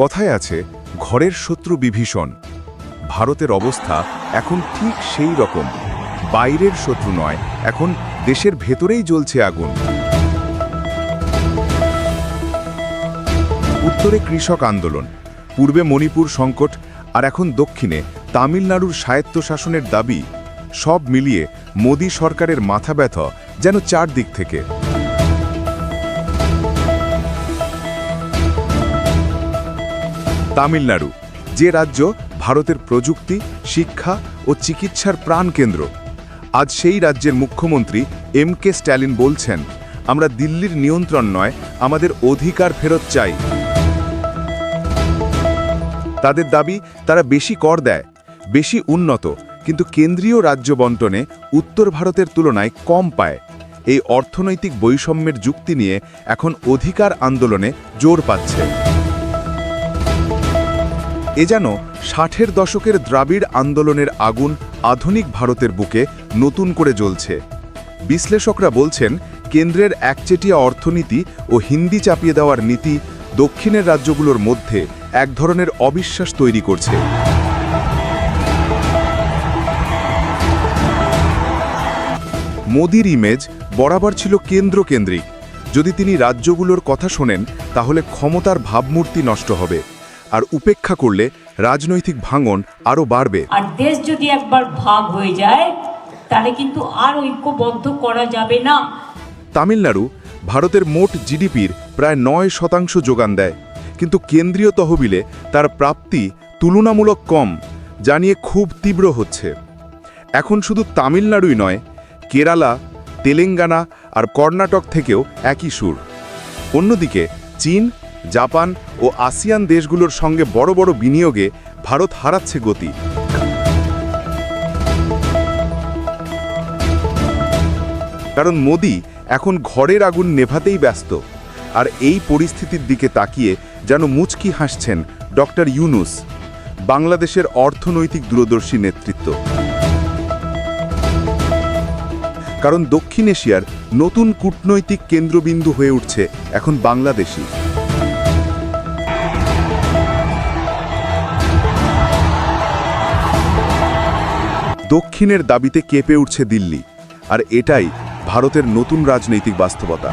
কথায় আছে, ঘরের শত্রু বিভীষণ। ভারতের অবস্থা এখন ঠিক সেই রকম। বাইরের শত্রু নয়, এখন দেশের ভেতরেই জ্বলছে আগুন। উত্তরে কৃষক আন্দোলন, পূর্বে মণিপুর সংকট, আর এখন দক্ষিণে তামিলনাড়ুর স্বায়ত্তশাসনের দাবি, সব মিলিয়ে মোদী সরকারের মাথা ব্যথা যেন চারদিক থেকে। তামিলনাড়ু, যে রাজ্য ভারতের প্রযুক্তি, শিক্ষা ও চিকিৎসার প্রাণকেন্দ্র। আজ সেই রাজ্যের মুখ্যমন্ত্রী এম কে স্ট্যালিন বলছেন, আমরা দিল্লির নিয়ন্ত্রণ নয়, আমাদের অধিকার ফেরত চাই। তাদের দাবি, তারা বেশি কর দেয়, বেশি উন্নত, কিন্তু কেন্দ্রীয় রাজ্য বন্টনে উত্তর ভারতের তুলনায় কম পায়। এই অর্থনৈতিক বৈষম্যের যুক্তি নিয়ে এখন অধিকার আন্দোলনে জোর পাচ্ছে। এ যেন ষাটের দশকের দ্রাবিড় আন্দোলনের আগুন আধুনিক ভারতের বুকে নতুন করে জ্বলছে। বিশ্লেষকরা বলছেন, কেন্দ্রের একচেটিয়া অর্থনীতি ও হিন্দি চাপিয়ে দেওয়ার নীতি দক্ষিণের রাজ্যগুলোর মধ্যে এক ধরনের অবিশ্বাস তৈরি করছে। মোদির ইমেজ বরাবর ছিল কেন্দ্রকেন্দ্রিক। যদি তিনি রাজ্যগুলোর কথা শোনেন, তাহলে ক্ষমতার ভাবমূর্তি নষ্ট হবে। আর উপেক্ষা করলে রাজনৈতিক ভাঙন আরও বাড়বে। আর দেশ যদি একবার ভাগ হয়ে যায় তাহলে কিন্তু আর ঐক্যবদ্ধ করা যাবে না। তামিলনাড়ু ভারতের মোট জিডিপির প্রায় নয় শতাংশ যোগান দেয়। কিন্তু কেন্দ্রীয় তহবিলে তার প্রাপ্তি তুলনামূলক কম জানিয়ে খুব তীব্র হচ্ছে। এখন শুধু তামিলনাড়ুই নয় কেরালা তেলেঙ্গানা আর কর্ণাটক থেকেও একই সুর। অন্যদিকে চীন জাপান ও আসিয়ান দেশগুলোর সঙ্গে বড় বড় বিনিয়োগে ভারত হারাচ্ছে গতি। কারণ মোদি এখন ঘরের আগুন নেভাতেই ব্যস্ত, আর এই পরিস্থিতির দিকে তাকিয়ে যেন মুচকি হাসছেন ডক্টর ইউনুস, বাংলাদেশের অর্থনৈতিক দূরদর্শী নেতৃত্ব। কারণ দক্ষিণ এশিয়ার নতুন কূটনৈতিক কেন্দ্রবিন্দু হয়ে উঠছে এখন বাংলাদেশই। দক্ষিণের দাবিতে কেঁপে উঠছে দিল্লি আর এটাই ভারতের নতুন রাজনৈতিক বাস্তবতা।